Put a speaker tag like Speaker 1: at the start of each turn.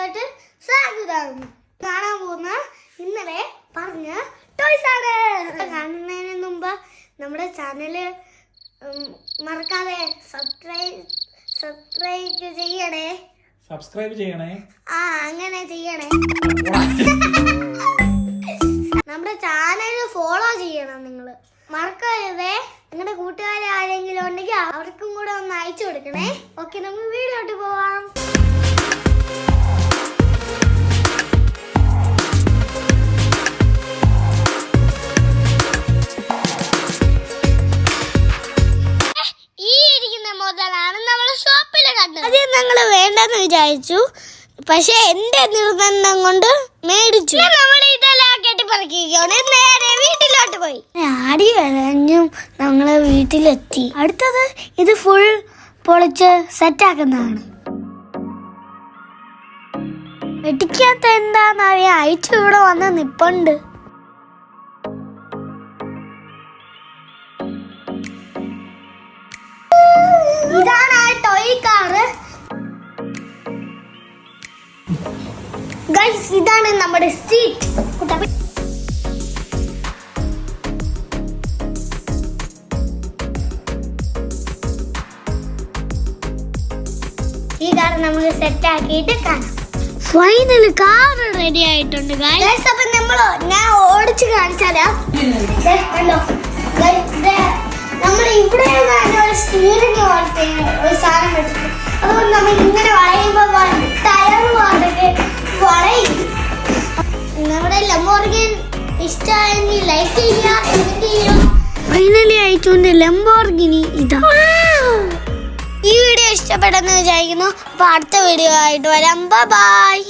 Speaker 1: വീഡിയോയിലോട്ട് സ്വാഗതം. കാണാൻ പോകുന്ന ഇന്നലെ പറഞ്ഞ ടോയ്സ് ആണ്. കാണുന്നതിന് മുമ്പ് നമ്മുടെ ചാനൽ മറക്കാതെ സബ്സ്ക്രൈബ് സബ്സ്ക്രൈബ് ചെയ്യണേ.
Speaker 2: സബ്സ്ക്രൈബ് ചെയ്യണേ.
Speaker 1: ആ അങ്ങനെ ചെയ്യണേ. നമ്മുടെ ചാനൽ ഫോളോ ചെയ്യണം നിങ്ങൾ മറക്കരുതേ. നിങ്ങളുടെ കൂട്ടുകാരെ ആരെങ്കിലും ഉണ്ടെങ്കിൽ അവർക്കും കൂടെ ഒന്ന് അയച്ചു കൊടുക്കണേ. ഓക്കെ നമുക്ക് വീഡിയോട്ട് പോവാം. വേണ്ടെന്ന് വിചാരിച്ചു. പക്ഷെ എന്റെ നിർബന്ധം കൊണ്ട് മേടിച്ചു. നമ്മൾ ഇതെല്ലാം കെട്ടിപ്പറക്കുകയാണ് നേരെ വീട്ടിലോട്ട് പോയി. ആടി വരഞ്ഞും നമ്മൾ വീട്ടിലെത്തി. അടുത്തത് ഇത് ഫുൾ പൊളിച്ച് സെറ്റാക്കുന്നതാണ്. വെട്ടിക്കാത്ത എന്താന്നറിയാം അയച്ചു ഇവിടെ വന്ന് നിപ്പുണ്ട്. ഗൈസ് ഇതാണ് നമ്മുടെ സീറ്റ് ഈ കാർ നമ്മൾ സെറ്റ് ആക്കിയിട്ട് കാണാം. ഫൈനൽ കാർ റെഡി ആയിട്ടുണ്ട് ഗൈസ് അപ്പൊ നമ്മൾ സ്റ്റീറിംഗ് പോലത്തെ ഒരു സാധനം വെച്ചിട്ട് അതുകൊണ്ട് നമ്മൾ ഇങ്ങനെ വളയുമ്പോൾ ടയർ പോലൊക്കെ വളയും. നമ്മുടെ ലംബോർഗിൻ ഇഷ്ടമായെങ്കിൽ ലൈക്ക് ചെയ്യുക കമന്റ് ചെയ്യുക. ഫൈനലി അയച്ചുകൊണ്ട് ലംബോർഗിനി. ഇതാ. ഈ വീഡിയോ ഇഷ്ടപ്പെട്ടെന്ന് വിചാരിക്കുന്നു. അപ്പൊ അടുത്ത വീഡിയോ ആയിട്ട് വരാം. ബൈ